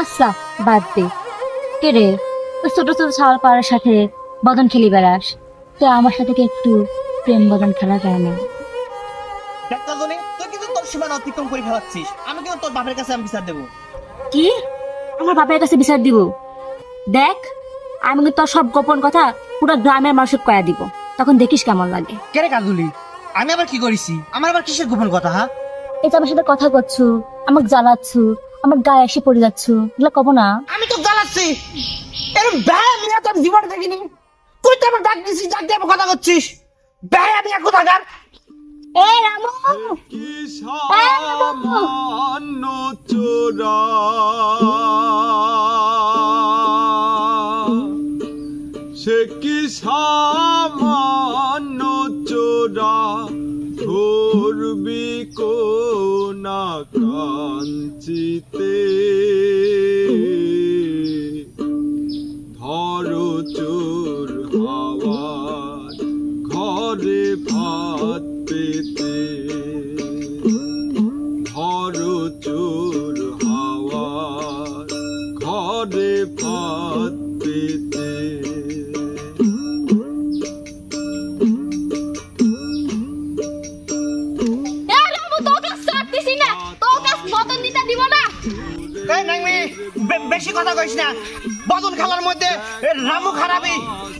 আচ্ছা বাদ দে। কে রে? ওই ছোট ছোট ছাওয়াল পাড়ার সাথে বদন খেলি বেড়াস। তো আমার সাথে কি একটু প্রেম বদন খেলা যায় না? তুই কিন্তু তোর সীমানা অতিক্রম করে ফেলাচ্ছিস। আমি কিন্তু তোর বাপের কাছে আমি বিচার দেবো। কি? আমার বাপের কাছে বিচার দিব? দেখ আমি কিন্তু তোর সব গোপন কথা পুরো গ্রামের কয়া দিব। তখন দেখিস কেমন লাগে। কে রে কাজুলি? আমি আবার কি করেছি? আমার আবার কিসের গোপন কথা হ্যাঁ এই আমার সাথে কথা করছু আমাকে জ্বালাচ্ছু আমার গায়ে এসে পড়ে যাচ্ছ। এগুলো কব না। আমি তো গালাচ্ছি এরকম ব্যয় আমি তোর জীবনে দেখিনি। তুই তো আমার ডাক দিছিস ডাক দিয়ে আমার কথা করছিস ব্যয় আমি এক কোথাকার? এ রামু! সামান্য চোরা ঘরে ভাত পেতে। ধরো চোর হাওয়ার ঘরে ভাত পেতে। এই বেশি কথা কইস না। বদন খেলার মধ্যে রামু খারাপি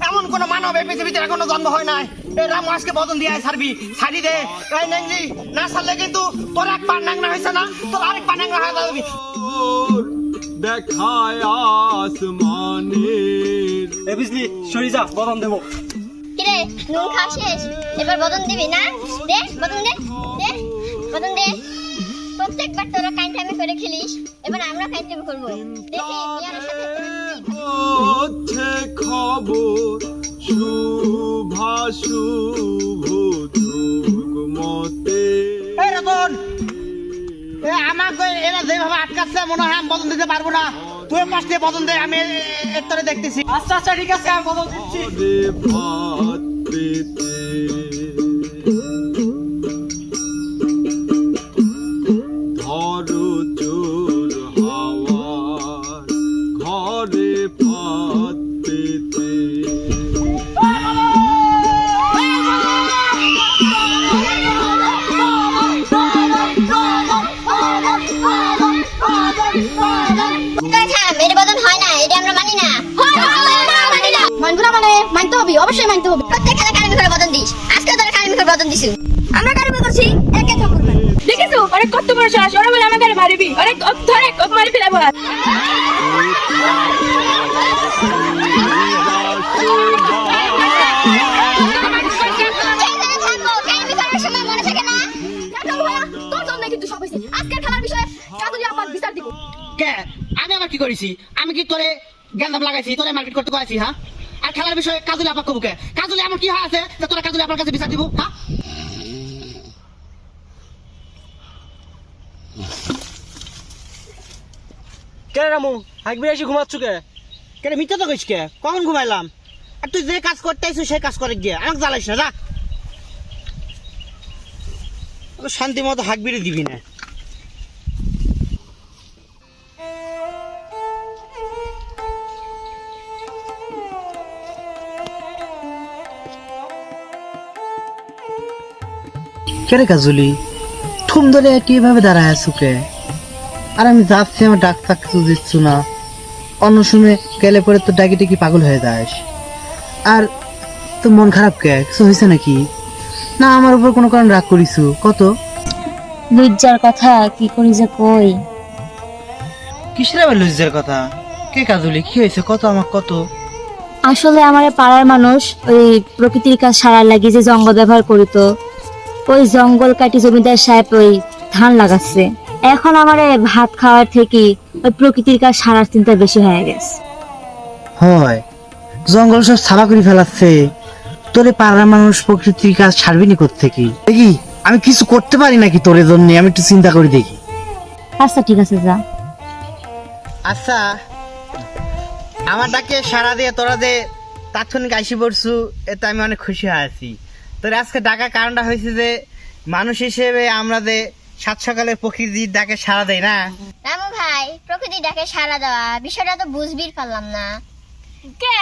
এমন কোন মানব এই পৃথিবীতে এখনও জন্ম হয় নাই। এই রামু আজকে বদন দিয়ে ছাড়বি। ছাড়ি দে। এই না ছাড়লে কিন্তু তোর এক পার নাংনা হয়েছে না? তোর আরেক পার নাংনা হয়ে যাবি। দেখায় আসমানের। এ বুঝলি সরি যা বদন দেবো। কিরে নুন খাওয়া শেষ? এবার বদন দিবি না? দে বদন দে দে বদন দে। প্রত্যেকবার তোরা কাইন টাইমে করে খেলিস। এবার আমরা কাইন টাইমে করব। দেখি সাথে তোরা খবর শুভাশুভ মতে রতন এ আমাকে এরা যেভাবে আটকাচ্ছে মনে হয় আমি বদন দিতে পারব না। তুই পাশ দিয়ে বদন দে আমি এর দেখতেছি। আচ্ছা আচ্ছা ঠিক আছে আমি বদল দিচ্ছি। অবশ্যই মানতে হবে। প্রত্যেক খেলা কারিমি করে বদন দিস। আজকে তোরা কারিমি করে বদন দিছিস। আমরা কারিমি করছি একে দেখেছ? অনেক কত বড় সাহস ওরা বলে আমাকে মারবি অনেক ধরে মারি ফেলাবো হাত থাকব কারিমি করার সময় মনে থাকে না। তোর জন্য কিন্তু সব হয়েছে। আজকের খেলার বিষয়ে কাজলি আমার বিচার দিব। কে? আমি আবার কি করেছি? আমি কি তোরে গেন্দাম লাগাইছি? তোরে মার্কেট করতে করেছি হ্যাঁ? খেলার বিষয়ে কাজুলি আপা কবুকে। কাজুলি আমার কি হয় আছে? যে তোরা কাজুলি আপনার কাছে বিচার দিব হ্যাঁ কে রামু? হাকবি এসে ঘুমাচ্ছ কে? কে মিথ্যা তো কইস কে? কখন ঘুমাইলাম? আর তুই যে কাজ করতে আইছিস সেই কাজ করে গিয়ে। আমাকে জ্বালাইস না যা। শান্তি মতো হাকবিরে দিবি না। কেরে কাজুলি? থুম ধরে কীভাবে দাঁড়ায় আছো কে? আর আমি যাচ্ছি আমার ডাক থাক কিছু দিচ্ছ না। অন্য সময় গেলে পরে তো ডাকি টাকি পাগল হয়ে যাস। আর তো মন খারাপ কে? কিছু হয়েছে নাকি? না আমার উপর কোনো কারণ রাগ করিস কত? লজ্জার কথা কি করি যে কই? কিসের আবার লজ্জার কথা? কে কাজুলি? কি হয়েছে? কত? আমার কত? আসলে আমার পাড়ার মানুষ ওই প্রকৃতির কাজ সারার লাগি যে জঙ্গল ব্যবহার করিত। ওই জঙ্গল কাটি জমিদার সাহেব ওই ধান লাগাচ্ছে। এখন আমার ভাত খাওয়ার থেকে ওই প্রকৃতির কাজ সারার চিন্তা বেশি হয়ে গেছে। হয় জঙ্গল সব সাফা করে ফেলাচ্ছে। তোরে পাড়ার মানুষ প্রকৃতির কাজ ছাড়বি নি থেকে দেখি আমি কিছু করতে পারি নাকি তোর জন্য? আমি একটু চিন্তা করে দেখি। আচ্ছা ঠিক আছে যা। আচ্ছা আমার ডাকে সারা দিয়ে তোরা যে তাৎক্ষণিক আইসি পড়ছু এতে আমি অনেক খুশি হয়ে আছি। তোর আজকে ডাকার কারণটা হয়েছে যে মানুষ হিসেবে আমরা যে সাত সকালে প্রকৃতির ডাকে সারা দেয় না? রামু ভাই ভাই প্রকৃতি ডাকে সারা দেওয়া বিষয়টা তো বুঝবির পারলাম না। কে?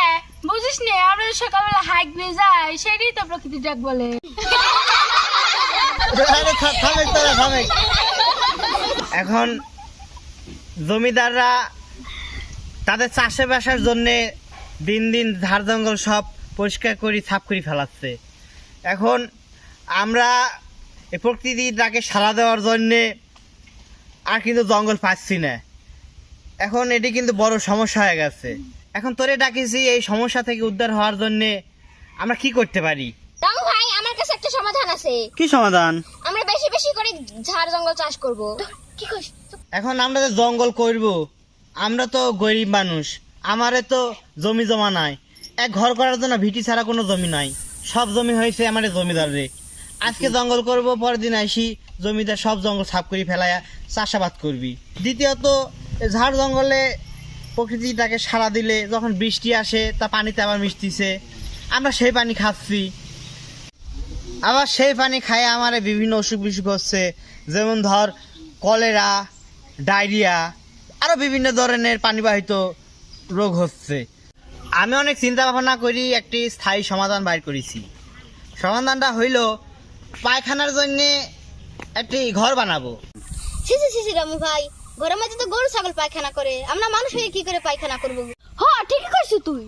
বুঝিস নে আমরা সকালবেলা হাইক দিয়ে যাই সেটাই তো প্রকৃতি ডাক বলে। এখন জমিদাররা তাদের চাষে বাসার জন্য দিন দিন ঝাড় জঙ্গল সব পরিষ্কার করে সাফ করে ফেলাচ্ছে। এখন আমরা এই প্রকৃতির ডাকে সাড়া দেওয়ার জন্যে আর কিন্তু জঙ্গল পাচ্ছি না। এখন এটি কিন্তু বড় সমস্যা হয়ে গেছে। এখন তোরে ডাকিছি এই সমস্যা থেকে উদ্ধার হওয়ার জন্যে আমরা কি করতে পারি? রামু ভাই আমার কাছে একটা সমাধান আছে। কি সমাধান? আমরা বেশি বেশি করে ঝাড় জঙ্গল চাষ করব। কি কইস এখন আমরা যে জঙ্গল করব আমরা তো গরিব মানুষ। আমারে তো জমি জমা নাই। এক ঘর করার জন্য ভিটি ছাড়া কোনো জমি নাই। সব জমি হয়েছে আমার জমিদারে আজকে জঙ্গল করব, পরের দিন আসি জমিদার সব জঙ্গল সাফ করে ফেলায় চাষাবাদ করবি। দ্বিতীয়ত, ঝাড় জঙ্গলে প্রকৃতিটাকে সাড়া দিলে যখন বৃষ্টি আসে, তা পানিতে আবার মিশতিছে। আমরা সেই পানি খাচ্ছি। আবার সেই পানি খায় আমার বিভিন্ন অসুখ বিসুখ হচ্ছে। যেমন ধর, কলেরা, ডায়রিয়া আরও বিভিন্ন ধরনের পানিবাহিত রোগ হচ্ছে। আমি অনেক চিন্তা ভাবনা করি একটি স্থায়ী সমাধান বাইর করেছি। সমাধানটা হইল পায়খানার জন্য একটি ঘর বানাবো। সিসি সিসি রামু ভাই ঘরের মধ্যে তো গরু ছাগল পায়খানা করে। আমরা মানুষ হয়ে কি করে পায়খানা করব? হ ঠিকই করছিস তুই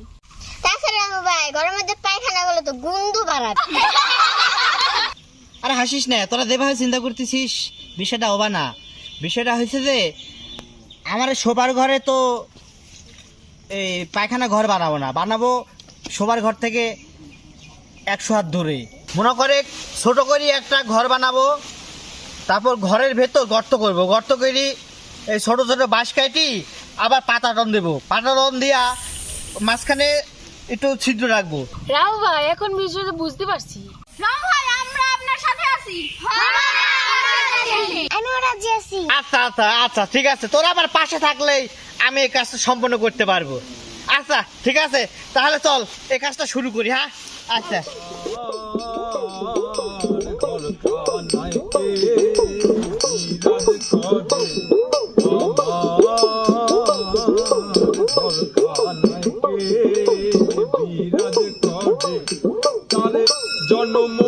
তাছাড়া রামু ভাই ঘরের মধ্যে পায়খানা গুলো তো গন্ধ বাড়াবে। আরে হাসিস না তোরা যেভাবে চিন্তা করতেছিস বিষয়টা হবা না। বিষয়টা হয়েছে যে আমার শোবার ঘরে তো এই পায়খানা ঘর বানাবো না বানাবো শোবার ঘর থেকে একশো হাত দূরে। মনে করে ছোট করে একটা ঘর বানাবো তারপর ঘরের ভেতর গর্ত করব। গর্ত করি এই ছোটো ছোটো বাঁশ কাটি আবার পাতা টন দেবো। পাতা টন দিয়া মাঝখানে একটু ছিদ্র রাখব। রাও ভাই এখন বিষয়টা বুঝতে পারছি। রাও ভাই আমরা আপনার সাথে আছি। আমি রাজি আছি। আচ্ছা আচ্ছা আচ্ছা ঠিক আছে। তোরা আমার পাশে থাকলেই আমি এই কাজটা সম্পন্ন করতে পারব। আচ্ছা ঠিক আছে? তাহলে চল, এই কাজটা শুরু করি হ্যাঁ? আচ্ছা। জন্ম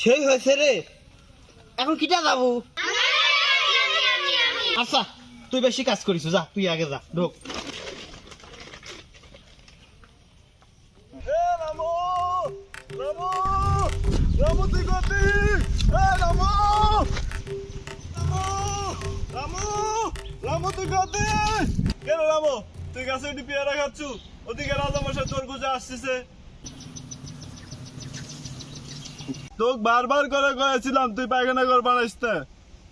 সেই হয়েছে রে। এখন কিটা যাব? আচ্ছা তুই বেশি কাজ করিস, যা, তুই আগে যা, ঢোক। তুই তোক বারবার করে কয়েছিলাম, তুই পায়খানা ঘর বানাইস তে।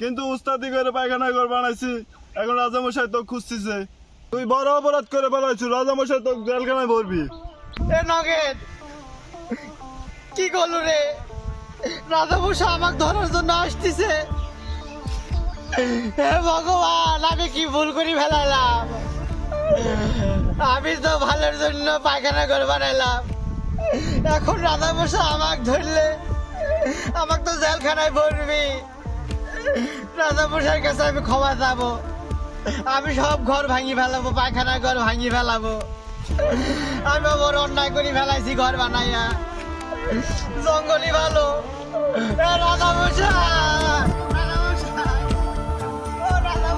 কিন্তু উস্তাদি করে পায়খানা ঘর বানাইছি। এখন রাজা মশাই তোক খুঁজছিছে তুই বড় অপরাধ করে বেড়াইছু রাজা মশাই তোক জেলখানায় ভরবি। এ কি করল রে? রাজা বসা আমাকে ধরার জন্য আসতেছে। হে ভগবান, আমি কি ভুল করি ফেলালাম আমি তো ভালোর জন্য পায়খানা করে বানাইলাম। এখন রাজা বসা আমাকে ধরলে, আমাকে তো জেলখানায় ভরবি। রাজা বসার কাছে আমি ক্ষমা যাব আমি সব ঘর ভাঙি ফেলাবো পায়খানা ঘর ভাঙি ফেলাবো। আমি বড় অন্যায় করে ফেলাইছি ঘর বানাইয়া। জঙ্গলই ভালো। রাধা মশাই রাধা মশাই ও রাধা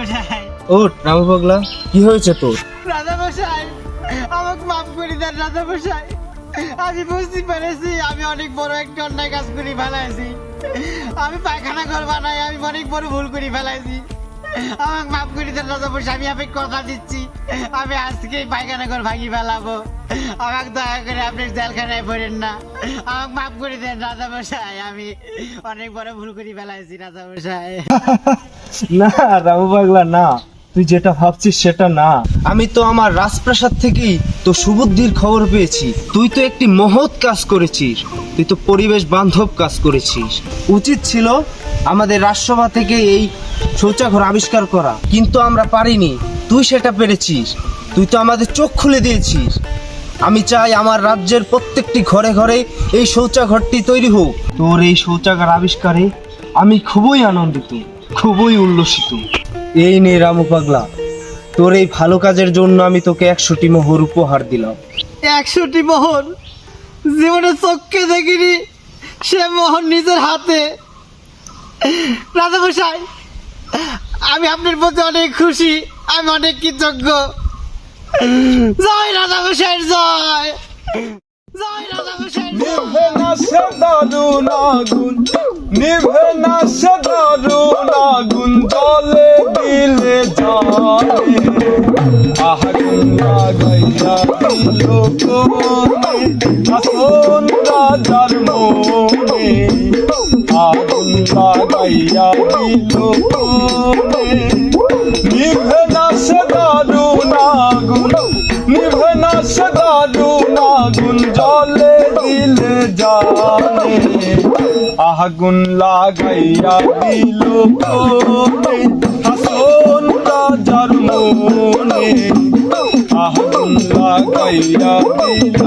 মশাই ও পাগলা, কি হয়েছে তোর? রাধা মশাই আমাকে মাফ করে দেন রাধা মশাই আমি বুঝতে পেরেছি, আমি অনেক বড় একটা অন্যায় কাজ করে ফেলাইছি। আমি পায়খানা ঘর বানাই, আমি অনেক বড় ভুল করে ফেলাইছি। আমাকে মাফ করে দেন রাজা বসে আমি আপনাকে কথা দিচ্ছি। আমি আজকেই পায়খানা ঘর ভাঙি ফেলাবো। আমাকে দয়া করে আপনি জেলখানায় পড়েন না। আমাকে মাফ করে দেন রাজা মশাই আমি অনেক বড় ভুল করে ফেলাইছি রাজা মশাই না, রামু পাগলা, না। তুই যেটা ভাবছিস সেটা না। আমি তো আমার রাজপ্রাসাদ থেকেই তো সুবুদ্ধির খবর পেয়েছি। তুই তো একটি মহৎ কাজ করেছিস। তুই তো পরিবেশ বান্ধব কাজ করেছিস। উচিত ছিল আমাদের রাজসভা থেকে এই শৌচাঘর আবিষ্কার করা। কিন্তু আমরা পারিনি। তুই সেটা পেরেছিস। তুই তো আমাদের চোখ খুলে দিয়েছিস। আমি চাই আমার রাজ্যের প্রত্যেকটি ঘরে ঘরে এই শৌচাঘরটি তৈরি হোক। তোর এই শৌচাগার আবিষ্কারে আমি খুবই আনন্দিত, খুবই উল্লসিত। এই নে রামু পাগলা তোর এই ভালো কাজের জন্য আমি তোকে একশোটি মোহর উপহার দিলাম। একশোটি মোহন জীবনে চোখকে দেখিনি সে মোহন নিজের হাতে। রাজামশাই আমি আপনার প্রতি অনেক খুশি আমি অনেক কৃতজ্ঞ। জয় রাজামশাইয়ের জয়। জয় রাজামশাইয়ের জয়। নিভে না সে দারুণ আগুন জলে আগুন লাগাইয়া দিল কোনে আসন রাজার মনে আগুন লাগাইয়া দিল কোনে নিভে না সে দারুণ আগুন নিভে না সে দারুণ আগুন জলে রাজার মনে আগুন লাগাইয়া দিল